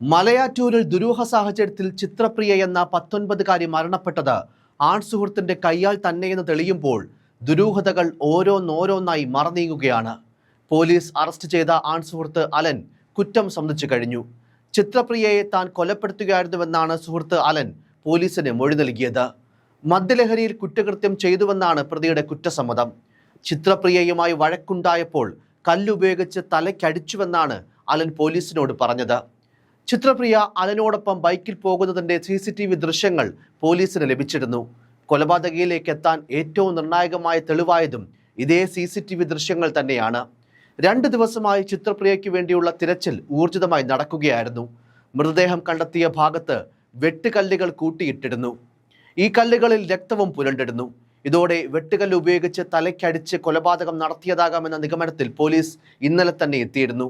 മലയാറ്റൂരിൽ ദുരൂഹ സാഹചര്യത്തിൽ ചിത്രപ്രിയ എന്ന പത്തൊൻപതുകാരി മരണപ്പെട്ടത് ആൺ സുഹൃത്തിന്റെ കയ്യാൽ തന്നെയെന്ന് തെളിയുമ്പോൾ ദുരൂഹതകൾ ഓരോന്നോരോന്നായി മറനീങ്ങുകയാണ്. പോലീസ് അറസ്റ്റ് ചെയ്ത ആൺ സുഹൃത്ത് അലൻ കുറ്റം സമ്മതിച്ചു കഴിഞ്ഞു. ചിത്രപ്രിയയെ താൻ കൊലപ്പെടുത്തുകയായിരുന്നുവെന്നാണ് സുഹൃത്ത് അലൻ പോലീസിന് മൊഴി നൽകിയത്. മദ്യലഹരിയിൽ കുറ്റകൃത്യം ചെയ്തുവെന്നാണ് പ്രതിയുടെ കുറ്റസമ്മതം. ചിത്രപ്രിയയുമായി വഴക്കുണ്ടായപ്പോൾ കല്ലുപയോഗിച്ച് തലയ്ക്കടിച്ചുവെന്നാണ് അലൻ പോലീസിനോട് പറഞ്ഞത്. ചിത്രപ്രിയ അലനോടൊപ്പം ബൈക്കിൽ പോകുന്നതിന്റെ സി സി ടി വി ദൃശ്യങ്ങൾ പോലീസിന് ലഭിച്ചിരുന്നു. കൊലപാതകയിലേക്ക് എത്താൻ ഏറ്റവും നിർണായകമായ തെളിവായതും ഇതേ സി സി ടി വി ദൃശ്യങ്ങൾ തന്നെയാണ്. രണ്ട് ദിവസമായി ചിത്രപ്രിയയ്ക്ക് വേണ്ടിയുള്ള തിരച്ചിൽ ഊർജിതമായി നടക്കുകയായിരുന്നു. മൃതദേഹം കണ്ടെത്തിയ ഭാഗത്ത് വെട്ടുകല്ലുകൾ കൂട്ടിയിട്ടിരുന്നു. ഈ കല്ലുകളിൽ രക്തവും പുരണ്ടിരുന്നു. ഇതോടെ വെട്ടുകല്ല് ഉപയോഗിച്ച് തലയ്ക്കടിച്ച് കൊലപാതകം നടത്തിയതാകാമെന്ന നിഗമനത്തിൽ പോലീസ് ഇന്നലെ തന്നെ എത്തിയിരുന്നു.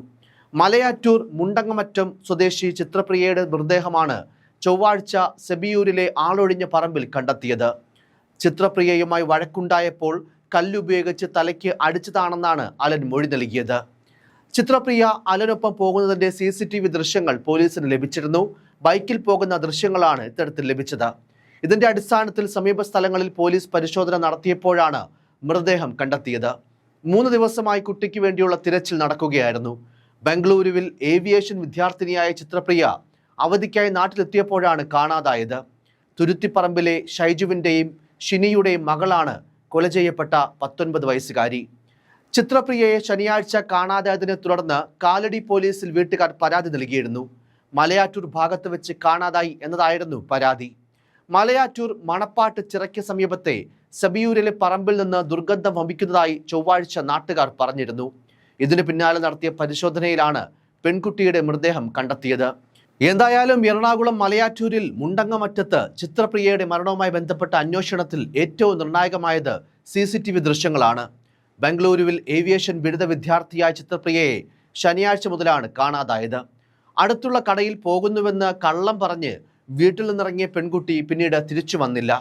മലയാറ്റൂർ മുണ്ടങ്ങമറ്റം സ്വദേശി ചിത്രപ്രിയയുടെ മൃതദേഹമാണ് ചൊവ്വാഴ്ച സെബിയൂരിലെ ആളൊഴിഞ്ഞ പറമ്പിൽ കണ്ടെത്തിയത്. ചിത്രപ്രിയയുമായി വഴക്കുണ്ടായപ്പോൾ കല്ലുപയോഗിച്ച് തലയ്ക്ക് അടിച്ചതാണെന്നാണ് അലൻ മൊഴി നൽകിയത്. ചിത്രപ്രിയ അലനൊപ്പം പോകുന്നതിന്റെ സി സി ടി വി ദൃശ്യങ്ങൾ പോലീസിന് ലഭിച്ചിരുന്നു. ബൈക്കിൽ പോകുന്ന ദൃശ്യങ്ങളാണ് ഇത്തരത്തിൽ ലഭിച്ചത്. ഇതിന്റെ അടിസ്ഥാനത്തിൽ സമീപ സ്ഥലങ്ങളിൽ പോലീസ് പരിശോധന നടത്തിയപ്പോഴാണ് മൃതദേഹം കണ്ടെത്തിയത്. മൂന്ന് ദിവസമായി കുട്ടിക്ക് വേണ്ടിയുള്ള തിരച്ചിൽ നടക്കുകയായിരുന്നു. ബംഗളൂരുവിൽ ഏവിയേഷൻ വിദ്യാർത്ഥിനിയായ ചിത്രപ്രിയ അവധിക്കായി നാട്ടിലെത്തിയപ്പോഴാണ് കാണാതായത്. തുരുത്തിപ്പറമ്പിലെ ഷൈജുവിന്റെയും ഷിനിയുടെയും മകളാണ് കൊല ചെയ്യപ്പെട്ട പത്തൊൻപത് വയസ്സുകാരി. ചിത്രപ്രിയയെ ശനിയാഴ്ച കാണാതായതിനെ തുടർന്ന് കാലടി പോലീസിൽ വീട്ടുകാർ പരാതി നൽകിയിരുന്നു. മലയാറ്റൂർ ഭാഗത്ത് വെച്ച് കാണാതായി എന്നതായിരുന്നു പരാതി. മലയാറ്റൂർ മണപ്പാട്ട് ചിറയ്ക്ക് സമീപത്തെ സബിയൂരിലെ പറമ്പിൽ നിന്ന് ദുർഗന്ധം വമിക്കുന്നതായി ചൊവ്വാഴ്ച നാട്ടുകാർ പറഞ്ഞിരുന്നു. ഇതിനു പിന്നാലെ നടത്തിയ പരിശോധനയിലാണ് പെൺകുട്ടിയുടെ മൃതദേഹം കണ്ടെത്തിയത്. എന്തായാലും എറണാകുളം മലയാറ്റൂരിൽ മുണ്ടങ്ങമറ്റത്ത് ചിത്രപ്രിയയുടെ മരണവുമായി ബന്ധപ്പെട്ട അന്വേഷണത്തിൽ ഏറ്റവും നിർണായകമായത് സി ദൃശ്യങ്ങളാണ്. ബംഗളൂരുവിൽ ഏവിയേഷൻ ബിരുദ വിദ്യാർത്ഥിയായ ചിത്രപ്രിയയെ ശനിയാഴ്ച മുതലാണ് കാണാതായത്. അടുത്തുള്ള കടയിൽ പോകുന്നുവെന്ന് കള്ളം പറഞ്ഞ് വീട്ടിൽ നിന്നിറങ്ങിയ പെൺകുട്ടി പിന്നീട് തിരിച്ചു വന്നില്ല.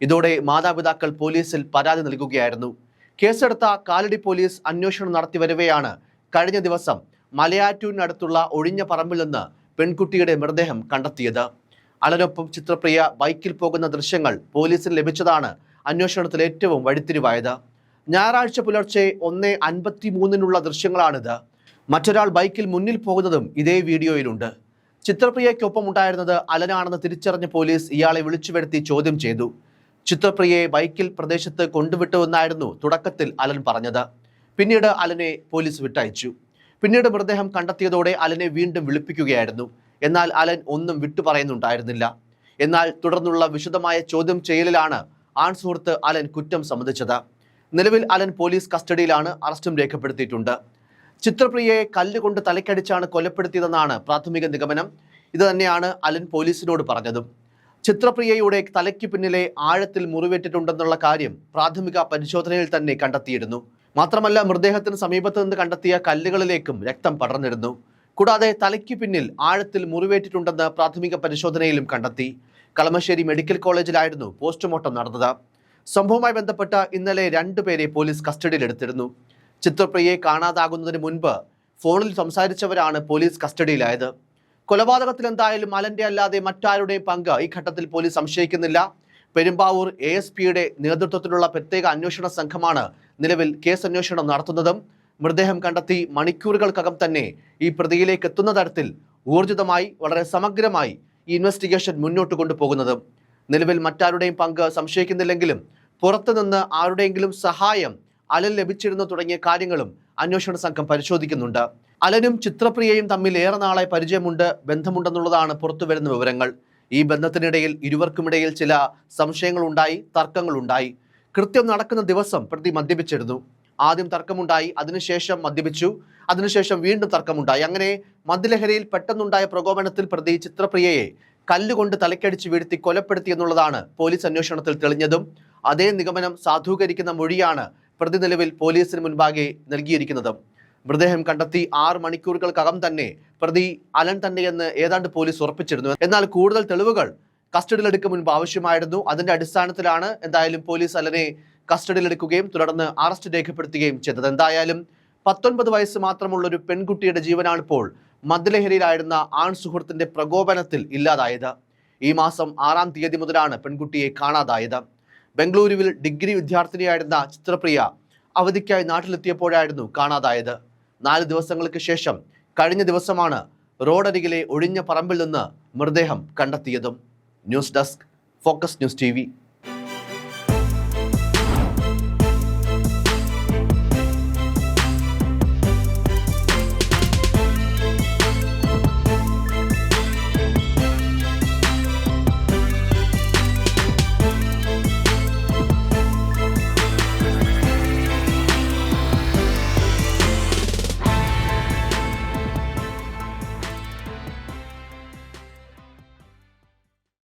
ഇതോടെ മാതാപിതാക്കൾ പോലീസിൽ പരാതി നൽകുകയായിരുന്നു. കേസെടുത്ത കാലടി പോലീസ് അന്വേഷണം നടത്തി വരവെയാണ് കഴിഞ്ഞ ദിവസം മലയാറ്റൂരിനടുത്തുള്ള ഒഴിഞ്ഞ പറമ്പിൽ നിന്ന് പെൺകുട്ടിയുടെ മൃതദേഹം കണ്ടെത്തിയത്. അലനൊപ്പം ചിത്രപ്രിയ ബൈക്കിൽ പോകുന്ന ദൃശ്യങ്ങൾ പോലീസിന് ലഭിച്ചതാണ് അന്വേഷണത്തിൽ ഏറ്റവും വഴിത്തിരിവായത്. ഞായറാഴ്ച പുലർച്ചെ ഒന്ന് അൻപത്തി മൂന്നിനുള്ള ദൃശ്യങ്ങളാണിത്. മറ്റൊരാൾ ബൈക്കിൽ മുന്നിൽ പോകുന്നതും ഇതേ വീഡിയോയിലുണ്ട്. ചിത്രപ്രിയയ്ക്കൊപ്പം ഉണ്ടായിരുന്നത് അലനാണെന്ന് തിരിച്ചറിഞ്ഞ പോലീസ് ഇയാളെ വിളിച്ചു ചോദ്യം ചെയ്തു. ചിത്രപ്രിയയെ ബൈക്കിൽ പ്രദേശത്ത് കൊണ്ടുവിട്ടുവെന്നായിരുന്നു തുടക്കത്തിൽ അലൻ പറഞ്ഞത്. പിന്നീട് അലനെ പോലീസ് വിട്ടയച്ചു. പിന്നീട് മൃതദേഹം കണ്ടെത്തിയതോടെ അലനെ വീണ്ടും വിളിപ്പിക്കുകയായിരുന്നു. എന്നാൽ അലൻ ഒന്നും വിട്ടുപറയുന്നുണ്ടായിരുന്നില്ല എന്നാൽ തുടർന്നുള്ള വിശദമായ ചോദ്യം ചെയ്യലിലാണ് ആൺ സുഹൃത്ത് അലൻ കുറ്റം സമ്മതിച്ചത്. നിലവിൽ അലൻ പോലീസ് കസ്റ്റഡിയിലാണ് അറസ്റ്റും രേഖപ്പെടുത്തിയിട്ടുണ്ട്. ചിത്രപ്രിയയെ കല്ലുകൊണ്ട് തലക്കടിച്ചാണ് കൊലപ്പെടുത്തിയതെന്നാണ് പ്രാഥമിക നിഗമനം. ഇത് തന്നെയാണ് അലൻ പോലീസിനോട് പറഞ്ഞതും. ചിത്രപ്രിയയുടെ തലയ്ക്ക് പിന്നിലെ ആഴത്തിൽ മുറിവേറ്റിട്ടുണ്ടെന്നുള്ള കാര്യം പ്രാഥമിക പരിശോധനയിൽ തന്നെ കണ്ടെത്തിയിരുന്നു. മാത്രമല്ല മൃതദേഹത്തിന് സമീപത്ത് നിന്ന് കണ്ടെത്തിയ കല്ലുകളിലേക്കും രക്തം പടർന്നിരുന്നു. കൂടാതെ തലയ്ക്ക് പിന്നിൽ ആഴത്തിൽ മുറിവേറ്റിട്ടുണ്ടെന്ന് പ്രാഥമിക പരിശോധനയിലും കണ്ടെത്തി. കളമശ്ശേരി മെഡിക്കൽ കോളേജിലായിരുന്നു പോസ്റ്റ്മോർട്ടം നടന്നത്. സംഭവവുമായി ബന്ധപ്പെട്ട ഇന്നലെ രണ്ടുപേരെ പോലീസ് കസ്റ്റഡിയിലെടുത്തിരുന്നു. ചിത്രപ്രിയയെ കാണാതാകുന്നതിന് മുൻപ് ഫോണിൽ സംസാരിച്ചവരാണ് പോലീസ് കസ്റ്റഡിയിലായത്. കൊലപാതകത്തിൽ എന്തായാലും അലന്റെ അല്ലാതെ മറ്റാരുടെയും പങ്ക് ഈ ഘട്ടത്തിൽ പോലീസ് സംശയിക്കുന്നില്ല. പെരുമ്പാവൂർ എ എസ് പിയുടെ നേതൃത്വത്തിലുള്ള പ്രത്യേക അന്വേഷണ സംഘമാണ് നിലവിൽ കേസ് അന്വേഷണം നടത്തുന്നതും. മൃതദേഹം കണ്ടെത്തി മണിക്കൂറുകൾക്കകം തന്നെ ഈ പ്രതിയിലേക്ക് എത്തുന്ന തരത്തിൽ ഊർജിതമായി വളരെ സമഗ്രമായി ഈ ഇൻവെസ്റ്റിഗേഷൻ മുന്നോട്ട് കൊണ്ടുപോകുന്നതും. നിലവിൽ മറ്റാരുടെയും പങ്ക് സംശയിക്കുന്നില്ലെങ്കിലും പുറത്തുനിന്ന് ആരുടെയെങ്കിലും സഹായം അലൽ ലഭിച്ചിരുന്നു തുടങ്ങിയ കാര്യങ്ങളും അന്വേഷണ സംഘം പരിശോധിക്കുന്നുണ്ട്. അലനും ചിത്രപ്രിയയും തമ്മിൽ ഏറെ നാളെ പരിചയമുണ്ട് ബന്ധമുണ്ടെന്നുള്ളതാണ് പുറത്തുവരുന്ന വിവരങ്ങൾ. ഈ ബന്ധത്തിനിടയിൽ ഇരുവർക്കുമിടയിൽ ചില സംശയങ്ങളുണ്ടായി തർക്കങ്ങളുണ്ടായി. കൃത്യം നടക്കുന്ന ദിവസം പ്രതി മദ്യപിച്ചിരുന്നു. ആദ്യം തർക്കമുണ്ടായി അതിനുശേഷം മദ്യപിച്ചു അതിനുശേഷം വീണ്ടും തർക്കമുണ്ടായി. അങ്ങനെ മദ്യലഹരിയിൽ പെട്ടെന്നുണ്ടായ പ്രകോപനത്തിൽ പ്രതി ചിത്രപ്രിയയെ കല്ലുകൊണ്ട് തലക്കടിച്ച് വീഴ്ത്തി കൊലപ്പെടുത്തി എന്നുള്ളതാണ് പോലീസ് അന്വേഷണത്തിൽ തെളിഞ്ഞതും അതേ നിഗമനം സാധൂകരിക്കുന്ന മൊഴിയാണ് പ്രതി നിലവിൽ പോലീസിന് മുൻപാകെ നൽകിയിരിക്കുന്നത്. മൃതദേഹം കണ്ടെത്തി ആറ് മണിക്കൂറുകൾക്കകം തന്നെ പ്രതി അലൻ തന്നെയെന്ന് ഏതാണ്ട് പോലീസ് ഉറപ്പിച്ചിരുന്നു. എന്നാൽ കൂടുതൽ തെളിവുകൾ കസ്റ്റഡിയിൽ കസ്റ്റഡിയിലെടുക്കും മുൻപ് ആവശ്യമായിരുന്നു. അതിന്റെ അടിസ്ഥാനത്തിലാണ് എന്തായാലും പോലീസ് അലനെ കസ്റ്റഡിയിലെടുക്കുകയും തുടർന്ന് അറസ്റ്റ് രേഖപ്പെടുത്തുകയും ചെയ്തത്. എന്തായാലും പത്തൊൻപത് വയസ്സ് മാത്രമുള്ള ഒരു പെൺകുട്ടിയുടെ ജീവനാണ് ഇപ്പോൾ ആൺ സുഹൃത്തിന്റെ പ്രകോപനത്തിൽ ഇല്ലാതായത്. ഈ മാസം ആറാം തീയതി മുതലാണ് പെൺകുട്ടിയെ കാണാതായത്. ബംഗളൂരുവിൽ ഡിഗ്രി വിദ്യാർത്ഥിനിയായിരുന്ന ചിത്രപ്രിയ അവധിക്കായി നാട്ടിലെത്തിയപ്പോഴായിരുന്നു കാണാതായത്. നാല് ദിവസങ്ങൾക്ക് ശേഷം കഴിഞ്ഞ ദിവസമാണ് റോഡരികിലെ ഒഴിഞ്ഞ പറമ്പിൽ നിന്ന് മൃതദേഹം കണ്ടെത്തിയതും. News desk focus news T